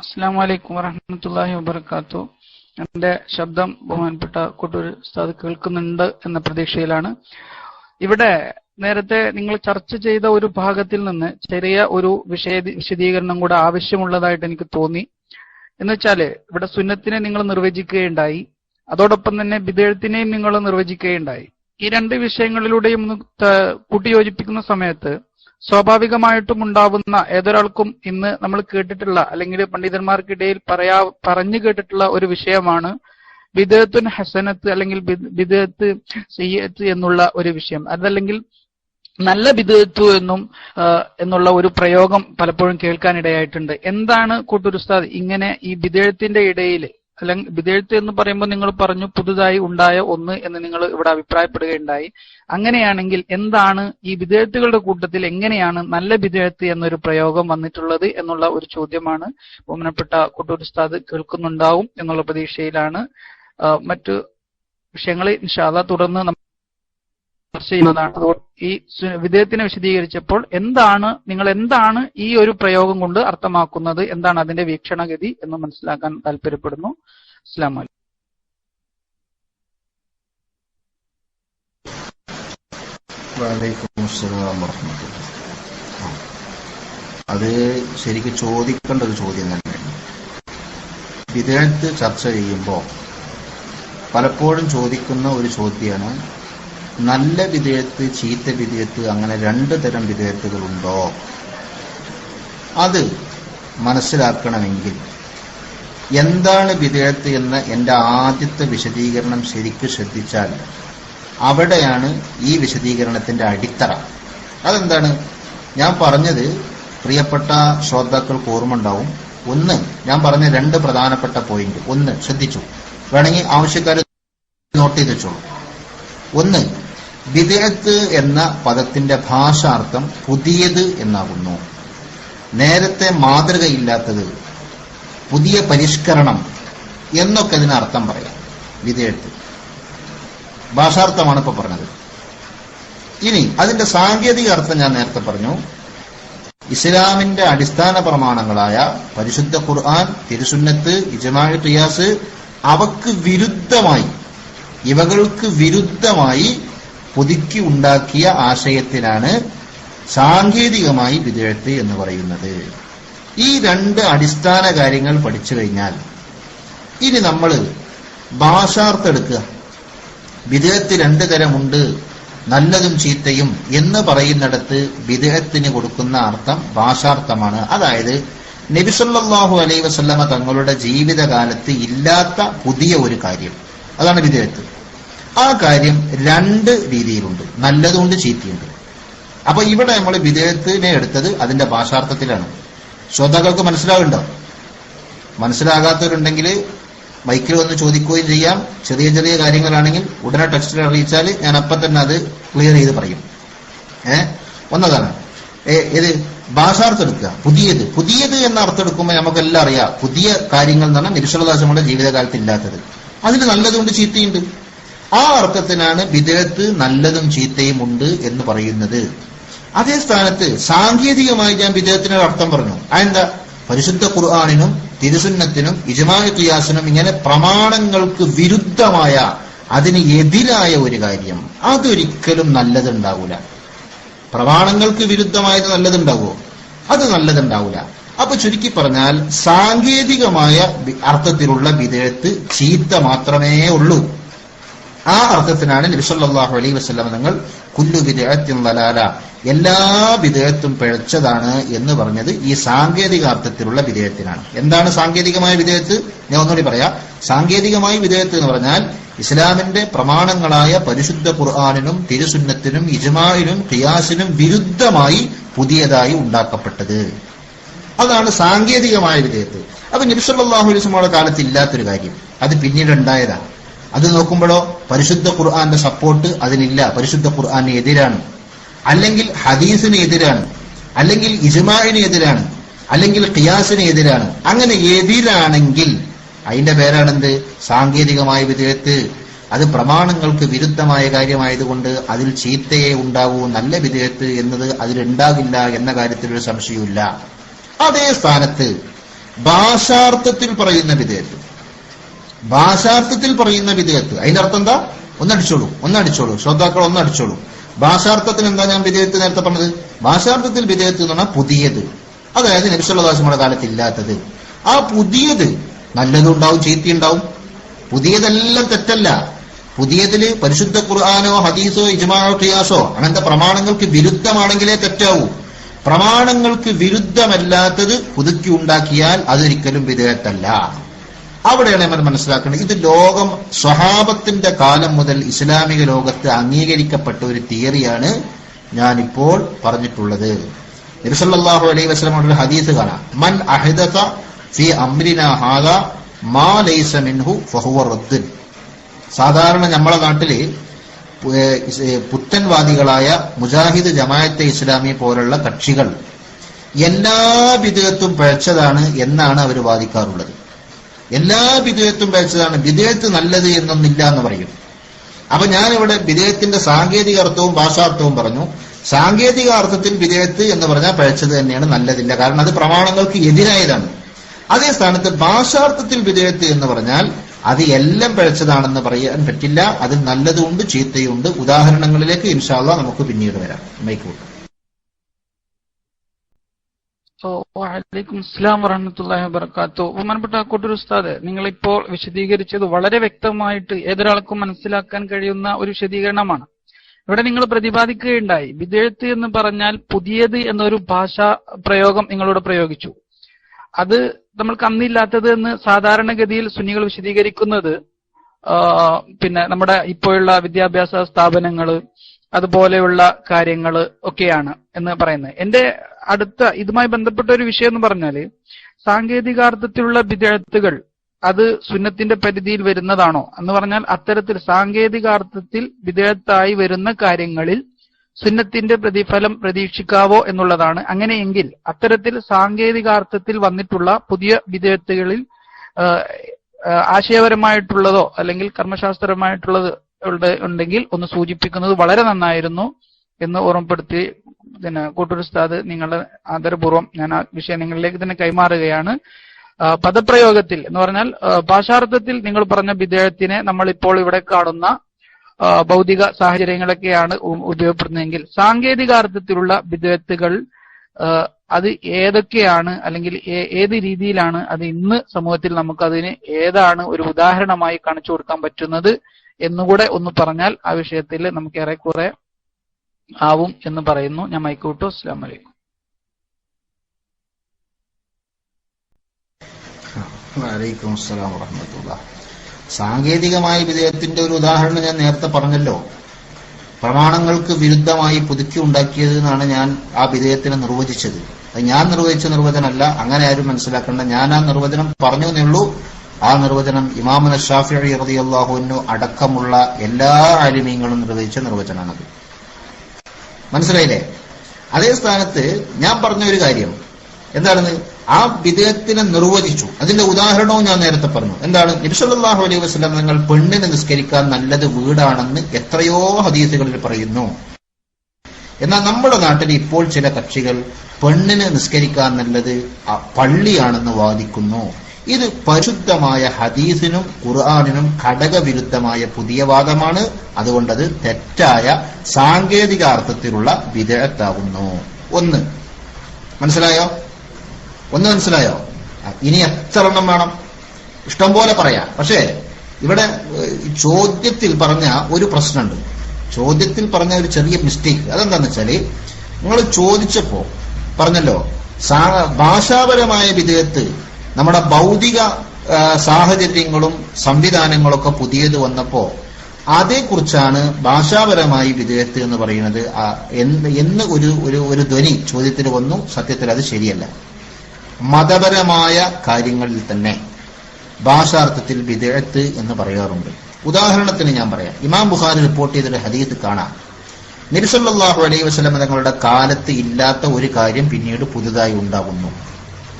അസ്സാം വലൈക്കും വറഹമത്തല്ലാഹി വബർക്കാത്തു എന്റെ ശബ്ദം ബഹുമാനപ്പെട്ട കൊട്ടൂർ ഉസ്താദ് കേൾക്കുന്നുണ്ട് എന്ന പ്രതീക്ഷയിലാണ്. ഇവിടെ നേരത്തെ നിങ്ങൾ ചർച്ച ചെയ്ത ഒരു ഭാഗത്തിൽ നിന്ന് ചെറിയ ഒരു വിഷയ വിശദീകരണം കൂടെ ആവശ്യമുള്ളതായിട്ട് എനിക്ക് തോന്നി. എന്ന് വെച്ചാൽ ഇവിടെ സുന്നത്തിനെ നിങ്ങൾ നിർവചിക്കുകയുണ്ടായി. അതോടൊപ്പം തന്നെ ബിദേഴത്തിനെയും നിങ്ങൾ നിർവചിക്കുകയുണ്ടായി. ഈ രണ്ട് വിഷയങ്ങളിലൂടെയും കൂട്ടിയോജിപ്പിക്കുന്ന സമയത്ത് സ്വാഭാവികമായിട്ടും ഉണ്ടാവുന്ന ഏതൊരാൾക്കും ഇന്ന് നമ്മൾ കേട്ടിട്ടുള്ള അല്ലെങ്കിൽ പണ്ഡിതന്മാർക്കിടയിൽ പറയാ പറഞ്ഞു കേട്ടിട്ടുള്ള ഒരു വിഷയമാണ് ബിദത്തുൻ ഹസനത്ത് അല്ലെങ്കിൽ ബിദത്ത് സയ്യത്ത് എന്നുള്ള ഒരു വിഷയം. അതല്ലെങ്കിൽ നല്ല ബിദത്തു എന്നും എന്നുള്ള ഒരു പ്രയോഗം പലപ്പോഴും കേൾക്കാനിടയായിട്ടുണ്ട്. എന്താണ് കൂട്ടുരുസ്താദ് ഇങ്ങനെ ഈ ബിദേഴത്തിന്റെ ഇടയിൽ അല്ലെങ്കിൽ ബിദേഴത്ത് എന്ന് പറയുമ്പോൾ നിങ്ങൾ പറഞ്ഞു പുതുതായി ഉണ്ടായ ഒന്ന് എന്ന് നിങ്ങൾ ഇവിടെ അഭിപ്രായപ്പെടുകയുണ്ടായി. അങ്ങനെയാണെങ്കിൽ എന്താണ് ഈ വിദേഹത്തുകളുടെ കൂട്ടത്തിൽ എങ്ങനെയാണ് നല്ല വിദേഹത്ത് എന്നൊരു പ്രയോഗം വന്നിട്ടുള്ളത് എന്നുള്ള ഒരു ചോദ്യമാണ് ബഹുമാനപ്പെട്ട കൊട്ടൂർ ഉസ്താദ് കേൾക്കുന്നുണ്ടാവും എന്നുള്ള പ്രതീക്ഷയിലാണ്. മറ്റു വിഷയങ്ങളെ ഇൻഷാല്ല തുടർന്ന് ചർച്ച ചെയ്യുന്നതാണ്. അതുകൊണ്ട് ഈ വിധേയത്തിനെ വിശദീകരിച്ചപ്പോൾ എന്താണ് നിങ്ങൾ എന്താണ് ഈ ഒരു പ്രയോഗം കൊണ്ട് അർത്ഥമാക്കുന്നത് എന്താണ് അതിന്റെ വീക്ഷണഗതി എന്ന് മനസ്സിലാക്കാൻ താല്പര്യപ്പെടുന്നു. അസ്ലാം വലൈക്കും അസ്സലാം. അത് ശരിക്കും ചോദിക്കേണ്ട ഒരു ചോദ്യം തന്നെയാണ് വിദേഹത്ത് ചർച്ച ചെയ്യുമ്പോൾ പലപ്പോഴും ചോദിക്കുന്ന ഒരു ചോദ്യമാണ് നല്ല വിധേയത്ത് ചീത്ത വിധേയത്ത് അങ്ങനെ രണ്ട് തരം വിധേയത്തുകളുണ്ടോ? അത് മനസ്സിലാക്കണമെങ്കിൽ എന്താണ് വിധേയത്ത് എന്ന എന്റെ ആദ്യത്തെ വിശദീകരണം ശരിക്ക് ശ്രദ്ധിച്ചാൽ അവിടെയാണ് ഈ വിശദീകരണത്തിന്റെ അടിത്തറ. അതെന്താണ്? ഞാൻ പറഞ്ഞത് പ്രിയപ്പെട്ട ശ്രോതാക്കൾക്ക് ഓർമ്മ ഉണ്ടാവും ഒന്ന് ഞാൻ പറഞ്ഞ രണ്ട് പ്രധാനപ്പെട്ട പോയിന്റ് ഒന്ന് ശ്രദ്ധിച്ചു. വേണമെങ്കിൽ ആവശ്യക്കാർ നോട്ട് ചെയ്ത് വെച്ചോളൂ. ഒന്ന് വിദേഹത്ത് എന്ന പദത്തിന്റെ ഭാഷാർത്ഥം പുതിയത് എന്നാകുന്നു. നേരത്തെ മാതൃകയില്ലാത്തത് പുതിയ പരിഷ്കരണം എന്നൊക്കെ അതിന് അർത്ഥം പറയാം. വിധേയത്ത് ഭാഷാർത്ഥമാണ് ഇപ്പൊ പറഞ്ഞത്. ഇനി അതിന്റെ സാങ്കേതിക അർത്ഥം ഞാൻ നേരത്തെ പറഞ്ഞു. ഇസ്ലാമിന്റെ അടിസ്ഥാന പ്രമാണങ്ങളായ പരിശുദ്ധ ഖുർആൻ തിരുസുന്നത്ത് ഇജമാഴ് ഖിയാസ് അവക്ക് വിരുദ്ധമായി ഇവകൾക്ക് വിരുദ്ധമായി പുതുക്കി ഉണ്ടാക്കിയ ആശയത്തിനാണ് സാങ്കേതികമായി വിദേഴത്ത് എന്ന് പറയുന്നത്. ഈ രണ്ട് അടിസ്ഥാന കാര്യങ്ങൾ പഠിച്ചു കഴിഞ്ഞാൽ ഇനി നമ്മൾ ഭാഷാർത്ഥെടുക്കുക. വിദേഹത്ത് രണ്ട് തരമുണ്ട്. നല്ലതും ചീത്തയും എന്ന് പറയുന്നിടത്ത് വിദേഹത്തിന് കൊടുക്കുന്ന അർത്ഥം ഭാഷാർത്ഥമാണ്. അതായത് നബിസല്ലാഹു അലൈ വസല്ലമ തങ്ങളുടെ ജീവിതകാലത്ത് ഇല്ലാത്ത പുതിയ ഒരു കാര്യം. അതാണ് വിദേഹത്ത് ആ കാര്യം രണ്ട് രീതിയിലുണ്ട്. നല്ലതുകൊണ്ട് ചീത്തയുണ്ട്. അപ്പൊ ഇവിടെ നമ്മൾ വിദേഹത്തിനെ എടുത്തത് അതിന്റെ ഭാഷാർത്ഥത്തിലാണ്. ശ്രോതാക്കൾക്ക് മനസ്സിലാവുണ്ടോ? മനസ്സിലാകാത്തവരുണ്ടെങ്കിൽ മൈക്കിൽ വന്ന് ചോദിക്കുകയും ചെയ്യാം. ചെറിയ ചെറിയ കാര്യങ്ങളാണെങ്കിൽ ഉടനെ ടെക്സ്റ്റിൽ അറിയിച്ചാൽ ഞാൻ അപ്പം തന്നെ അത് ക്ലിയർ ചെയ്ത് പറയും. ഏ? ഒന്നതാണ്. ഇത് ഭാഷാർത്ഥം എടുക്കുക. പുതിയത്. പുതിയത് എന്ന അർത്ഥം എടുക്കുമ്പോൾ നമുക്കെല്ലാം അറിയാം. പുതിയ കാര്യങ്ങൾ എന്ന് പറഞ്ഞാൽ ജീവിതകാലത്ത് ഇല്ലാത്തത്. അതിന് നല്ലതുകൊണ്ട് ചീത്തയുണ്ട്. ആ അർത്ഥത്തിനാണ് വിദേഹത്ത് നല്ലതും ചീത്തയും ഉണ്ട് എന്ന് പറയുന്നത്. അതേ സ്ഥാനത്ത് സാങ്കേതികമായി ഞാൻ വിദേഹത്തിന് അർത്ഥം പറഞ്ഞു. അതെന്താ? പരിശുദ്ധ ഖുർആാനിനും തിരുസുന്നത്തിനും ഇജമായ ഖിയാസിനും ഇങ്ങനെ പ്രമാണങ്ങൾക്ക് വിരുദ്ധമായ അതിന് എതിരായ ഒരു കാര്യം. അതൊരിക്കലും നല്ലതുണ്ടാവൂല. പ്രമാണങ്ങൾക്ക് വിരുദ്ധമായത് നല്ലതുണ്ടാവുമോ അത് നല്ലതുണ്ടാവൂല. അപ്പൊ ചുരുക്കി പറഞ്ഞാൽ സാങ്കേതികമായ അർത്ഥത്തിലുള്ള വിധേയത്ത് ചീത്ത മാത്രമേ ഉള്ളൂ. ആ അർത്ഥത്തിനാണ് നബിസല്ലാഹു അലൈ വസ്ലം നിങ്ങൾ കുല്ലു വിദേഹത്തിൻ വലാല എല്ലാ വിധേയത്തും പിഴച്ചതാണ് എന്ന് പറഞ്ഞത് ഈ സാങ്കേതിക അർത്ഥത്തിലുള്ള വിധേയത്തിനാണ്. എന്താണ് സാങ്കേതികമായ വിധേയത്ത്? ഞാൻ ഒന്നുകൂടി പറയാം. സാങ്കേതികമായ വിധേയത്ത് എന്ന് പറഞ്ഞാൽ ഇസ്ലാമിന്റെ പ്രമാണങ്ങളായ പരിശുദ്ധ ഖുർആാനിനും തിരുസുന്നത്തിനും ഇജ്മായിനും ഖിയാസിനും വിരുദ്ധമായി പുതിയതായി ഉണ്ടാക്കപ്പെട്ടത്. അതാണ് സാങ്കേതികമായ വിധേയത്ത് അപ്പൊ നബിസല്ലാഹു അലൈസ്മയുടെ കാലത്ത് ഇല്ലാത്തൊരു കാര്യം. അത് പിന്നീട് ഉണ്ടായതാണ്. അത് നോക്കുമ്പോഴോ പരിശുദ്ധ ഖുർആന്റെ സപ്പോർട്ട് അതിനില്ല. പരിശുദ്ധ ഖുർആന് എതിരാണ്. അല്ലെങ്കിൽ ഹദീസിന് എതിരാണ്. അല്ലെങ്കിൽ ഇജ്മാഇന് എതിരാണ്. അല്ലെങ്കിൽ ഖിയാസിന് എതിരാണ്. അങ്ങനെ എതിരാണെങ്കിൽ അതിന്റെ പേരാണെന്ത്? സാങ്കേതികമായ വിധേയത്ത്. അത് പ്രമാണങ്ങൾക്ക് വിരുദ്ധമായ കാര്യമായതുകൊണ്ട് അതിൽ ചീത്തയെ ഉണ്ടാവൂ നല്ല വിധേയത്ത് എന്നത് അതിലുണ്ടാകില്ല എന്ന കാര്യത്തിൽ ഒരു സംശയമില്ല അതേ സ്ഥാനത്ത് ഭാഷാർത്ഥത്തിൽ പറയുന്ന വിധേയത്ത് ഭാഷാർത്ഥത്തിൽ പറയുന്ന വിധേയത്ത് അതിന്റെ അർത്ഥം എന്താ ഒന്നടിച്ചോളൂ ഒന്നടിച്ചോളൂ. ശ്രോതാക്കൾ ഒന്നടിച്ചോളൂ. ഭാഷാർത്ഥത്തിൽ എന്താ ഞാൻ വിധേയത്ത് നേരത്തെ പറഞ്ഞത്? ഭാഷാർത്ഥത്തിൽ വിധേയത്ത് എന്ന് പറഞ്ഞാൽ പുതിയത്. അതായത് നബിസുള്ളദാസങ്ങളുടെ കാലത്ത് ഇല്ലാത്തത് ആ പുതിയത് നല്ലതുണ്ടാവും ചീത്തയുണ്ടാവും പുതിയതെല്ലാം തെറ്റല്ല. പുതിയതിൽ പരിശുദ്ധ ഖുർആാനോ ഹദീസോ ഇജ്മാനോ ഖിയാസോ അങ്ങനത്തെ പ്രമാണങ്ങൾക്ക് വിരുദ്ധമാണെങ്കിലേ തെറ്റാവൂ. പ്രമാണങ്ങൾക്ക് വിരുദ്ധമല്ലാത്തത് പുതുക്കി ഉണ്ടാക്കിയാൽ അതൊരിക്കലും വിധേയത്തല്ല. അവിടെയാണ് നമ്മൾ മനസ്സിലാക്കുന്നത് ഇത് ലോകം സ്വഹാബത്തിന്റെ കാലം മുതൽ ഇസ്ലാമിക ലോകത്ത് അംഗീകരിക്കപ്പെട്ട ഒരു തിയറിയാണ് ഞാനിപ്പോൾ പറഞ്ഞിട്ടുള്ളത്. നബിസല്ലാഹു അലൈഹി വസ്ലമോട് ഹദീസ് കാണാം. മൻ അഹിദത ഫി അമ്രിന മാ ലൈസ മിൻഹു ഫഹുവ റദ്ദുൻ. സാധാരണ നമ്മളെ നാട്ടിൽ പുത്തൻവാദികളായ മുജാഹിദ് ജമായത്തെ ഇസ്ലാമി പോലുള്ള കക്ഷികൾ എല്ലാ വിധേയത്വം പഴച്ചതാണ് എന്നാണ് അവർ വാദിക്കാറുള്ളത്. എല്ലാ വിധേയത്വം പഴച്ചതാണ് വിധേയത്ത് നല്ലത് എന്നൊന്നില്ല എന്ന് പറയും. അപ്പൊ ഞാനിവിടെ വിധേയത്തിന്റെ സാങ്കേതിക അർത്ഥവും ഭാഷാർത്ഥവും പറഞ്ഞു. സാങ്കേതിക അർത്ഥത്തിൽ വിധേയത്ത് എന്ന് പറഞ്ഞാൽ പഴച്ചത് തന്നെയാണ് നല്ലതില്ല. കാരണം അത് പ്രമാണങ്ങൾക്ക് എതിരായതാണ്. അതേ സ്ഥാനത്ത് ഭാഷാർത്ഥത്തിൽ വിധേയത്ത് എന്ന് പറഞ്ഞാൽ അത് എല്ലാം പിഴച്ചതാണെന്ന് പറയാൻ പറ്റില്ല. അതിൽ നല്ലതുണ്ട് ചീത്തയുണ്ട്. ഉദാഹരണങ്ങളിലേക്ക് ഇൻഷാല്ല നമുക്ക് പിന്നീട് വരാം. വബറകാത്തു. ബഹുമാനപ്പെട്ട കോട്ടൂർ ഉസ്താദ് നിങ്ങൾ ഇപ്പോൾ വിശദീകരിച്ചത് വളരെ വ്യക്തമായിട്ട് ഏതൊരാൾക്കും മനസ്സിലാക്കാൻ കഴിയുന്ന ഒരു വിശദീകരണമാണ്. ഇവിടെ നിങ്ങൾ പ്രതിപാദിക്കുകയുണ്ടായി വിദേഴ്ത്ത് എന്ന് പറഞ്ഞാൽ പുതിയത് എന്നൊരു ഭാഷാ പ്രയോഗം നിങ്ങളോട് പ്രയോഗിച്ചു. അത് നമ്മൾക്ക് അന്നില്ലാത്തത് എന്ന് സാധാരണഗതിയിൽ സുന്നികൾ വിശദീകരിക്കുന്നത് പിന്നെ നമ്മുടെ ഇപ്പോഴുള്ള വിദ്യാഭ്യാസ സ്ഥാപനങ്ങൾ അതുപോലെയുള്ള കാര്യങ്ങൾ ഒക്കെയാണ് എന്ന് പറയുന്നത്. എന്റെ അടുത്ത ഇതുമായി ബന്ധപ്പെട്ട ഒരു വിഷയം എന്ന് പറഞ്ഞാൽ സാങ്കേതികാർത്ഥത്തിലുള്ള വിദഗ്ധകൾ അത് സുന്നത്തിന്റെ പരിധിയിൽ വരുന്നതാണോ എന്ന് പറഞ്ഞാൽ അത്തരത്തിൽ സാങ്കേതികാർത്ഥത്തിൽ വിദേഹത്തായി വരുന്ന കാര്യങ്ങളിൽ സുന്നത്തിന്റെ പ്രതിഫലം പ്രതീക്ഷിക്കാവോ എന്നുള്ളതാണ്. അങ്ങനെയെങ്കിൽ അത്തരത്തിൽ സാങ്കേതികാർത്ഥത്തിൽ വന്നിട്ടുള്ള പുതിയ വിധേയത്തുകളിൽ ആശയപരമായിട്ടുള്ളതോ അല്ലെങ്കിൽ കർമ്മശാസ്ത്രപരമായിട്ടുള്ളത് ഉണ്ടെങ്കിൽ ഒന്ന് സൂചിപ്പിക്കുന്നത് വളരെ നന്നായിരുന്നു എന്ന് ഓർമ്മപ്പെടുത്തി പിന്നെ കൂട്ടുരുസ്താദ് നിങ്ങളുടെ ആദരപൂർവം ഞാൻ ആ വിഷയം നിങ്ങളിലേക്ക് തന്നെ കൈമാറുകയാണ്. പദപ്രയോഗത്തിൽ എന്ന് പറഞ്ഞാൽ ഭാഷാർത്ഥത്തിൽ നിങ്ങൾ പറഞ്ഞ വിധേയത്തിനെ നമ്മൾ ഇപ്പോൾ ഇവിടെ കാണുന്ന ഭൗതിക സാഹചര്യങ്ങളൊക്കെയാണ് ഉപയോഗപ്പെടുന്നതെങ്കിൽ സാങ്കേതിക അർത്ഥത്തിലുള്ള വിദഗ്ധകൾ അത് ഏതൊക്കെയാണ് അല്ലെങ്കിൽ ഏത് രീതിയിലാണ് അത് ഇന്ന് സമൂഹത്തിൽ നമുക്ക് അതിന് ഏതാണ് ഒരു ഉദാഹരണമായി കാണിച്ചു കൊടുക്കാൻ പറ്റുന്നത് എന്നുകൂടെ ഒന്ന് പറഞ്ഞാൽ ആ വിഷയത്തിൽ നമുക്ക് ഏറെക്കുറെ ആവും എന്ന് പറയുന്നു. ഞാൻ മൈക്കൂട്ടു അസ്ലാം വലൈക്കും വലൈക്കും അസ്സലാം വറഹമത്തുള്ള സാങ്കേതികമായ വിധേയത്തിന്റെ ഒരു ഉദാഹരണം ഞാൻ നേരത്തെ പറഞ്ഞല്ലോ. പ്രമാണങ്ങൾക്ക് വിരുദ്ധമായി പുതുക്കി ഉണ്ടാക്കിയത് എന്നാണ് ഞാൻ ആ വിധേയത്തിനെ നിർവചിച്ചത്. അത് ഞാൻ നിർവചിച്ച നിർവചനമല്ല അങ്ങനെ ആരും മനസ്സിലാക്കേണ്ട. ഞാൻ ആ നിർവചനം പറഞ്ഞു എന്നേ ഉള്ളൂ. ആ നിർവചനം ഇമാമന ഷാഫി അള്ളാഹുവിനു അടക്കമുള്ള എല്ലാ ആലിമീങ്ങളും നിർവചിച്ച നിർവചനമാണത്. മനസ്സിലായില്ലേ? അതേ സ്ഥാനത്ത് ഞാൻ പറഞ്ഞ ഒരു കാര്യം. എന്താണ് ആ വിധേയത്തിനെ നിർവചിച്ചു. അതിന്റെ ഉദാഹരണവും ഞാൻ നേരത്തെ പറഞ്ഞു. എന്താണ്? നബിസല്ലാഹു അലൈഹി വസ്ലം നിങ്ങൾ പെണ്ണിന് നിസ്കരിക്കാൻ നല്ലത് വീടാണെന്ന് എത്രയോ ഹദീസുകളിൽ പറയുന്നു. എന്നാൽ നമ്മുടെ നാട്ടിൽ ഇപ്പോൾ ചില കക്ഷികൾ പെണ്ണിനെ നിസ്കരിക്കാൻ നല്ലത് പള്ളിയാണെന്ന് വാദിക്കുന്നു. ഇത് പരിശുദ്ധമായ ഹദീസിനും ഖുർആാനിനും ഘടകവിരുദ്ധമായ പുതിയ വാദമാണ്. അതുകൊണ്ടത് തെറ്റായ സാങ്കേതിക അർത്ഥത്തിലുള്ള ഒന്ന്. മനസ്സിലായോ? ഒന്ന് മനസ്സിലായോ ഇനി എത്ര എണ്ണം വേണം? ഇഷ്ടം പോലെ പറയാം. പക്ഷേ ഇവിടെ ചോദ്യത്തിൽ പറഞ്ഞ ഒരു പ്രശ്നമുണ്ട്. ചോദ്യത്തിൽ പറഞ്ഞ ഒരു ചെറിയ മിസ്റ്റേക്ക്. അതെന്താന്ന് വെച്ചാൽ നിങ്ങൾ ചോദിച്ചപ്പോ പറഞ്ഞല്ലോ ഭാഷാപരമായ വിധേയത്ത് നമ്മുടെ ഭൗതിക സാഹചര്യങ്ങളും സംവിധാനങ്ങളൊക്കെ പുതിയത് വന്നപ്പോ അതേക്കുറിച്ചാണ് ഭാഷാപരമായി വിധേയത്ത് എന്ന് പറയുന്നത്. എന്ന് ഒരു ഒരു ധ്വനി ചോദ്യത്തിൽ വന്നു. സത്യത്തിൽ അത് ശരിയല്ല. മതപരമായ കാര്യങ്ങളിൽ തന്നെ ഭാഷാർത്ഥത്തിൽ വിദേഴത്ത് എന്ന് പറയാറുണ്ട്. ഉദാഹരണത്തിന് ഞാൻ പറയാം. ഇമാം ബുഖാരി റിപ്പോർട്ട് ചെയ്തൊരു ഹദീത്ത് കാണാം. നിരുസല്ലാഹു അലൈഹി വസ്ലം തങ്ങളുടെ കാലത്ത് ഇല്ലാത്ത ഒരു കാര്യം പിന്നീട് പുതുതായി ഉണ്ടാകുന്നു.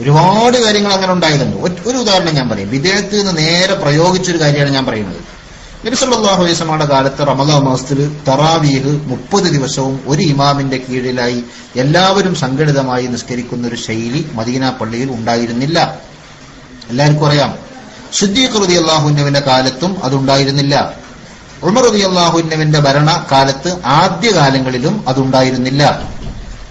ഒരുപാട് കാര്യങ്ങൾ അങ്ങനെ ഉണ്ടായതുണ്ട് ഒരു ഉദാഹരണം ഞാൻ പറയും. വിദേഹത്ത് നിന്ന് നേരെ പ്രയോഗിച്ചൊരു കാര്യമാണ് ഞാൻ പറയുന്നത്. നബിസല്ലാഹു അലൈഹി വസല്ലമയുടെ കാലത്ത് റമദാ മാസത്തിൽ തറാവീഹ് മുപ്പത് ദിവസവും ഒരു ഇമാമിന്റെ കീഴിലായി എല്ലാവരും സംഘടിതമായി നിസ്കരിക്കുന്ന ഒരു ശൈലി മദീന പള്ളിയിൽ ഉണ്ടായിരുന്നില്ല. എല്ലാവർക്കും അറിയാം. സിദ്ദീഖ് റതി അള്ളാഹുന്നവിന്റെ കാലത്തും അതുണ്ടായിരുന്നില്ല. ഉമർ റതി അള്ളാഹുന്നവിന്റെ ഭരണ കാലത്ത് ആദ്യകാലങ്ങളിലും അതുണ്ടായിരുന്നില്ല.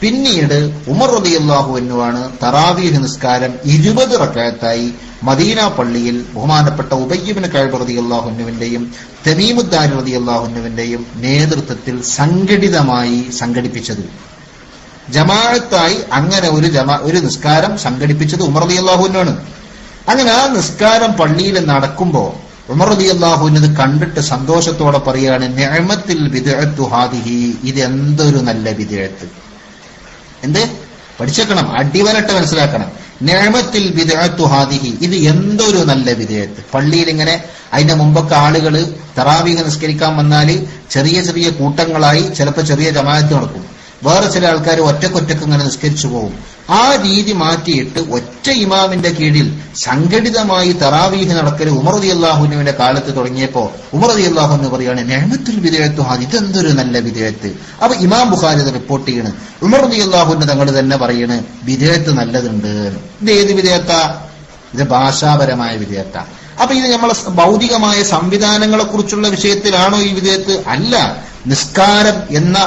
പിന്നീട് ഉമർ റതി എന്നുവാണ് തറാവീഹ് നിസ്കാരം ഇരുപത് റക്കായത്തായി മദീന പള്ളിയിൽ ബഹുമാനപ്പെട്ട ഉബയ്യബിന് കഴിവ് റതിയല്ലാഹുന്നുവിന്റെയും റതി അള്ളാഹുന്നുവിന്റെയും നേതൃത്വത്തിൽ സംഘടിതമായി സംഘടിപ്പിച്ചത്. ജമാഅത്തായി അങ്ങനെ ഒരു ജമാ ഒരു നിസ്കാരം സംഘടിപ്പിച്ചത് ഉമർ റതി അള്ളാഹുവിനാണ് അങ്ങനെ ആ നിസ്കാരം പള്ളിയിൽ നടക്കുമ്പോ ഉമർ റതി അള്ളാഹുവിന് കണ്ടിട്ട് സന്തോഷത്തോടെ പറയാണ് നിഅമത്തിൽ വിദഅത്തു ഹാദിഹി. ഇത് എന്തൊരു നല്ല വിദഅത്ത് എന്ത്? പഠിച്ചേക്കണം അടിവരട്ട് മനസ്സിലാക്കണം. നിഅമത്തിൽ വിദഅത്തു ഹാദിഹി. ഇത് എന്തൊരു നല്ല വിധേയത്ത്. പള്ളിയിൽ ഇങ്ങനെ അതിന്റെ മുമ്പൊക്കെ ആളുകൾ തറാവീഹ് നിസ്കരിക്കാൻ വന്നാൽ ചെറിയ ചെറിയ കൂട്ടങ്ങളായി ചിലപ്പോൾ ചെറിയ ജമാഅത്ത് നടക്കും. വേറെ ചില ആൾക്കാർ ഒറ്റക്കൊറ്റക്ക് ഇങ്ങനെ നിസ്കരിച്ചു പോകും. ആ രീതി മാറ്റിയിട്ട് ഒറ്റ ഇമാമിന്റെ കീഴിൽ സംഘടിതമായി തറാവീഹ് നടക്കൽ ഉമർദി അള്ളാഹുനുവിന്റെ കാലത്ത് തുടങ്ങിയപ്പോ ഉമർദി അള്ളാഹുന്ന് പറയാണ് നെഹമത്തുൽ വിധേയത്വം ഇതെന്തൊരു നല്ല വിധേയത്ത് അപ്പൊ ഇമാം ബുഖാരി റിപ്പോർട്ട് ചെയ്യണ്. ഉമർദി അള്ളാഹുന്റെ തങ്ങൾ തന്നെ പറയണ് വിധേയത്ത് നല്ലതുണ്ട്. ഇത് ഏത് വിധേയത്ത ഇത് ഭാഷാപരമായ വിധേയത്ത അപ്പൊ ഇത് നമ്മളെ ഭൗതികമായ സംവിധാനങ്ങളെ കുറിച്ചുള്ള വിഷയത്തിലാണോ ഈ വിധേയത്ത് അല്ല. നിസ്കാരം എന്ന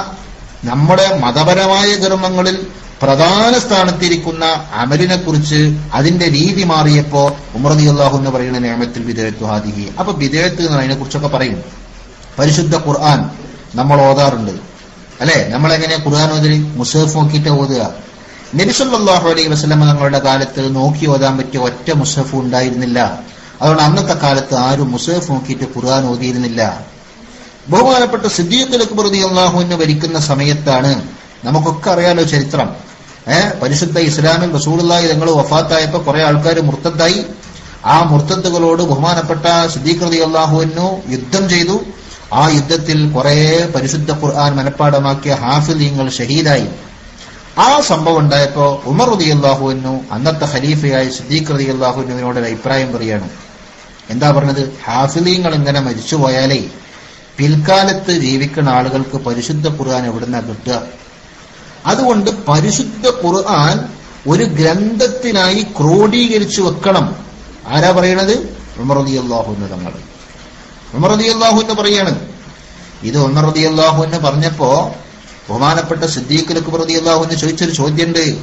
നമ്മുടെ മതപരമായ കർമ്മങ്ങളിൽ പ്രധാന സ്ഥാനത്തിരിക്കുന്ന അമലിനെ കുറിച്ച് അതിന്റെ രീതി മാറിയപ്പോ ഉമർദി അള്ളാഹു എന്ന് പറയുന്ന നിയമത്തിൽ വിധേയത്വ ഹാദിഹി. അപ്പൊ എന്ന് അതിനെ കുറിച്ചൊക്കെ പറയും. പരിശുദ്ധ ഖുർആൻ നമ്മൾ ഓതാറുണ്ട്. അല്ലെ? നമ്മൾ എങ്ങനെ ഖുർആൻ ഓതൽ? മുസഹഫ് നോക്കിയിട്ട് ഓതുക. നബിസല്ലാഹു അലൈഹി വസ്ലമ തങ്ങളുടെ കാലത്ത് നോക്കി ഓതാൻ പറ്റിയ ഒറ്റ മുസഫ് ഉണ്ടായിരുന്നില്ല. അതുകൊണ്ട് അന്നത്തെ കാലത്ത് ആരും മുസഹഫ് നോക്കിയിട്ട് ഖുർആൻ ഓതിയിരുന്നില്ല. ബഹുമാനപ്പെട്ട സിദ്ദീഖ് അക്ബർ അള്ളാഹുവിനെ ഭരിക്കുന്ന സമയത്താണ് നമുക്കൊക്കെ അറിയാലോ ചരിത്രം. ഏഹ് പരിശുദ്ധ ഇസ്ലാമിൽ റസൂലുള്ളാഹി തങ്ങൾ വഫാത്തായപ്പോ കുറെ ആൾക്കാർ മുർത്തത്തായി. ആ മുർത്തത്തുകളോട് ബഹുമാനപ്പെട്ട സിദ്ദീഖ് റളിയല്ലാഹു അള്ളാഹുവിനു യുദ്ധം ചെയ്തു. ആ യുദ്ധത്തിൽ കുറെ പരിശുദ്ധ ഖുർആൻ മനഃപ്പാടമാക്കിയ ഹാഫിദീങ്ങൾ ഷഹീദായി. ആ സംഭവം ഉണ്ടായപ്പോ ഉമർ റതി അള്ളാഹുവിനു അന്നത്തെ ഖലീഫയായ സിദ്ദീഖ് റതി അള്ളാഹുവിനുവിനോട് ഒരു അഭിപ്രായം പറയാണ് എന്താ പറഞ്ഞത്? ഹാഫിലീങ്ങൾ ഇങ്ങനെ മരിച്ചുപോയാലേ പിൽക്കാലത്ത് ജീവിക്കുന്ന ആളുകൾക്ക് പരിശുദ്ധ ഖുർആൻ എവിടുന്ന കിട്ടുക? അതുകൊണ്ട് പരിശുദ്ധ ഖുർആൻ ഒരു ഗ്രന്ഥത്തിനായി ക്രോഡീകരിച്ചു വെക്കണം. ആരാ പറയണത്? ഉമറതി അള്ളാഹുന്ന് തങ്ങൾ. ഉമറതി അള്ളാഹുന്ന് പറയാണ്. ഇത് ഉമറതി അള്ളാഹുന്ന് പറഞ്ഞപ്പോ ബഹുമാനപ്പെട്ട സിദ്ദീഖ് അള്ളാഹു എന്ന് ചോദിച്ചൊരു ചോദ്യമുണ്ട്.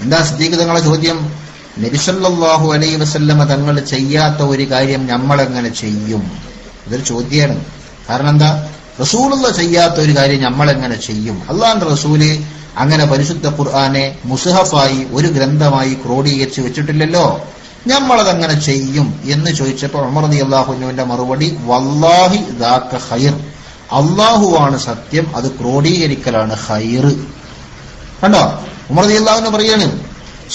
എന്താ സിദ്ദീഖ് തങ്ങളെ ചോദ്യം? നബിസല്ലാഹു അലൈ വസല്ലമ തങ്ങൾ ചെയ്യാത്ത ഒരു കാര്യം നമ്മൾ എങ്ങനെ ചെയ്യും? ഇതൊരു ചോദ്യമാണ്. കാരണം എന്താ? റസൂലുള്ള ചെയ്യാത്ത ഒരു കാര്യം നമ്മൾ എങ്ങനെ ചെയ്യും? അള്ളാന്റെ റസൂൽ അങ്ങനെ പരിശുദ്ധ ഖുർആാനെ മുസഹഫായി ഒരു ഗ്രന്ഥമായി ക്രോഡീകരിച്ച് വെച്ചിട്ടില്ലല്ലോ. നമ്മളതങ്ങനെ ചെയ്യും എന്ന് ചോദിച്ചപ്പോൾ ഉമർദി അള്ളാഹുനുവിന്റെ മറുപടി വല്ലാഹി ദാക്ക ഹൈർ അള്ളാഹുവാണ് സത്യം അത് ക്രോഡീകരിക്കലാണ് ഹൈർ കണ്ടോ? ഉമർ അലി അള്ളാഹുന് പറയാണ്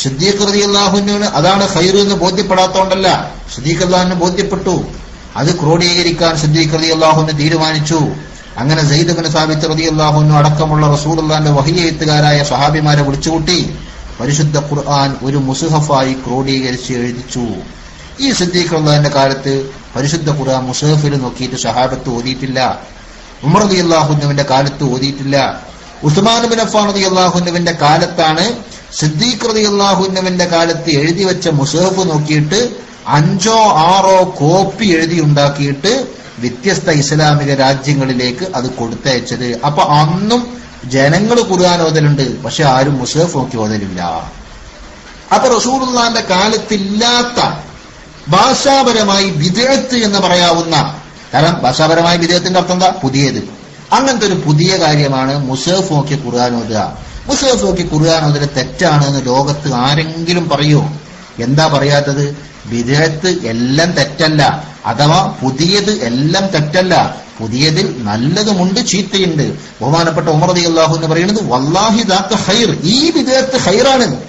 സിദ്ദീഖ് റതി അള്ളാഹുവിന് അതാണ് ഹൈർ എന്ന് ബോധ്യപ്പെടാത്തോണ്ടല്ല. സിദ്ദീഖ് അള്ളാഹുവിന് ബോധ്യപ്പെട്ടു. അത് ക്രോഡീകരിക്കാൻ സിദ്ദീഖ് റതി അള്ളാഹുവിന് തീരുമാനിച്ചു. അങ്ങനെ സയ്യിദ് സാബിത്ത് റതി അള്ളാഹുവിനു അടക്കമുള്ള റസൂലുള്ളാന്റെ വഹിയെഴുത്തുകാരായ സഹാബിമാരെ വിളിച്ചുകൂട്ടി പരിശുദ്ധ ഖുർആൻ ഒരു മുസുഹഫായി ക്രോഡീകരിച്ച് എഴുതിച്ചു. ഈ സിദ്ദീഖ് അള്ളാഹിന്റെ കാലത്ത് പരിശുദ്ധ ഖുർആൻ മുസഹഫിൽ നോക്കിയിട്ട് സഹാബത്ത് ഓതിയിട്ടില്ല. ഉമർ റതി അള്ളാഹുനുവിന്റെ കാലത്ത് ഓതിയിട്ടില്ല. ഉസ്മാൻ ബിൻ അഫാൻ റതി അള്ളാഹുനുവിന്റെ കാലത്താണ് സിദ്ദീഖ് റതി അള്ളാഹുനുവിന്റെ കാലത്ത് എഴുതി വെച്ച മുസഹഫ് നോക്കിയിട്ട് അഞ്ചോ ആറോ കോപ്പി എഴുതി ഉണ്ടാക്കിയിട്ട് വ്യത്യസ്ത ഇസ്ലാമിക രാജ്യങ്ങളിലേക്ക് അത് കൊടുത്തയച്ചത്. അപ്പൊ അന്നും ജനങ്ങൾ ഖുർആൻ ഓതലുണ്ട് പക്ഷെ ആരും മുസഫ് നോക്കി ഓതലില്ല. അപ്പൊ റസൂർന്നാന്റെ കാലത്തില്ലാത്ത ഭാഷാപരമായി വിദേഹത്ത് എന്ന് പറയാവുന്ന കാരണം ഭാഷാപരമായ വിദേഹത്തിന്റെ അർത്ഥം എന്താ? പുതിയത്. അങ്ങനത്തെ ഒരു പുതിയ കാര്യമാണ് മുസഫ് നോക്കി ഖുർആൻ ഓതുക. മുസഫ് നോക്കി ഖുർആൻ ഓതൽ തെറ്റാണ് എന്ന് ലോകത്ത് ആരെങ്കിലും പറയോ? എന്താ പറയാത്തത്? വിദേഹത്ത് എല്ലാം തെറ്റല്ല. അഥവാ പുതിയത് എല്ലാം തെറ്റല്ല. പുതിയതിൽ നല്ലതുമുണ്ട് ചീത്തയുണ്ട്. ബഹുമാനപ്പെട്ട ഉമർ അലി അള്ളാഹു എന്ന് പറയുന്നത് വല്ലാഹി ദാത്ത് ഹൈർ ഈ വിദേഹത്ത് ഹൈറാണ്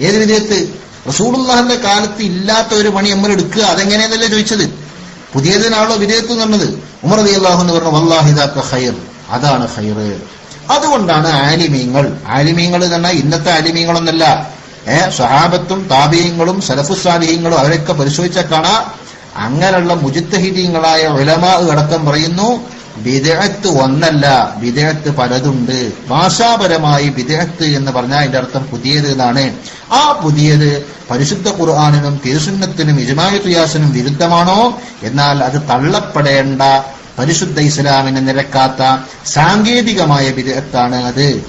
ഏത് വിദേഹത്ത്? റസൂലുള്ളാഹിന്റെ കാലത്ത് ഇല്ലാത്ത ഒരു പണി നമ്മൾ എടുക്കുക അതെങ്ങനെയെന്നല്ലേ ചോദിച്ചത്? പുതിയതിനാണല്ലോ വിദേഹത്ത് പറഞ്ഞത്. ഉമർ അലി അള്ളാഹു എന്ന് പറഞ്ഞ വല്ലാഹി ദാത്ത് ഹൈർ അതാണ് ഹൈർ അതുകൊണ്ടാണ് ആലിമീങ്ങൾ ആലിമീങ്ങൾ തന്നെ ഇന്നത്തെ ആലിമീങ്ങളൊന്നല്ല. ഏഹ് സഹാബത്തും താപീയങ്ങളും സലഫുസാലിഹ്യങ്ങളും അവരൊക്കെ പരിശോധിച്ച കാണാ അങ്ങനെയുള്ള മുജിത്തഹിദീങ്ങളായ ഒലമാ അടക്കം പറയുന്നു വിദേഹത്ത് ഒന്നല്ല വിദേഹത്ത് പലതുണ്ട്. ഭാഷാപരമായി വിദേഹത്ത് എന്ന് പറഞ്ഞാൽ അതിന്റെ അർത്ഥം പുതിയത് എന്നാണ്. ആ പുതിയത് പരിശുദ്ധ ഖുർആാനിനും തിരുസുന്നത്തിനും ഇജമായ തുയാസിനും വിരുദ്ധമാണോ? എന്നാൽ അത് തള്ളപ്പെടേണ്ട പരിശുദ്ധ ഇസ്ലാമിനെ നിരക്കാത്ത സാങ്കേതികമായ വിദേഹത്താണ് അത്.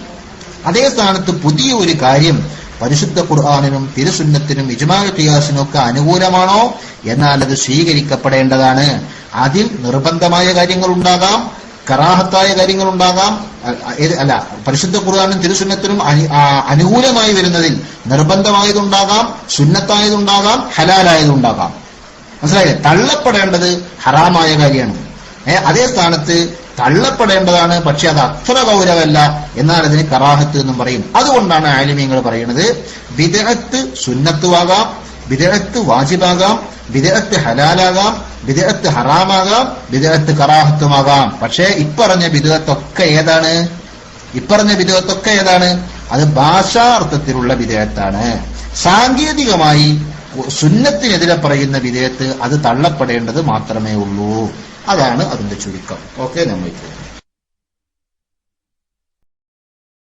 അതേ സ്ഥാനത്ത് പുതിയ ഒരു കാര്യം പരിശുദ്ധ ഖുർആാനിനും തിരുസുന്നത്തിനും ഇജ്മാഅ് ഖിയാസിനും ഒക്കെ അനുകൂലമാണോ? എന്നാൽ അത് സ്വീകരിക്കപ്പെടേണ്ടതാണ്. അതിൽ നിർബന്ധമായ കാര്യങ്ങൾ ഉണ്ടാകാം കറാഹത്തായ കാര്യങ്ങൾ ഉണ്ടാകാം അല്ല പരിശുദ്ധ ഖുർആാനും തിരുസുന്നത്തിനും അനുകൂലമായി വരുന്നതിൽ നിർബന്ധമായതുണ്ടാകാം സുന്നത്തായതുണ്ടാകാം ഹലാലായതുണ്ടാകാം. മനസ്സിലായില്ലേ? തള്ളപ്പെടേണ്ടത് ഹറാമായ കാര്യമാണ്. അതേ സ്ഥാനത്ത് തള്ളപ്പെടേണ്ടതാണ് പക്ഷെ അത് അത്ര ഗൗരവമല്ല എന്നാൽ അതിന് കറാഹത്ത് എന്നും പറയും. അതുകൊണ്ടാണ് ആലിമ്യങ്ങൾ പറയുന്നത് വിദഗത്ത് സുന്നത്തുവാകാം വിദഗത്ത് വാജിബാകാം വിദഗത്ത് ഹലാലാകാം വിദഗത്ത് ഹറാമാകാം വിദഗത്ത് കറാഹത്തുമാകാം. പക്ഷേ ഇപ്പറഞ്ഞ വിദഗത്തൊക്കെ ഏതാണ്? ഇപ്പറഞ്ഞ വിദഗത്തൊക്കെ ഏതാണ്? അത് ഭാഷാർത്ഥത്തിലുള്ള വിദേഹത്താണ് സാങ്കേതികമായി സുന്നത്തിനെതിരെ പറയുന്ന വിധേയത്ത് അത് തള്ളപ്പെടേണ്ടത് മാത്രമേ ഉള്ളൂ. അതാണ് അതിന്റെ ചുരുക്കം. ഓക്കെ നമ്മൾക്ക്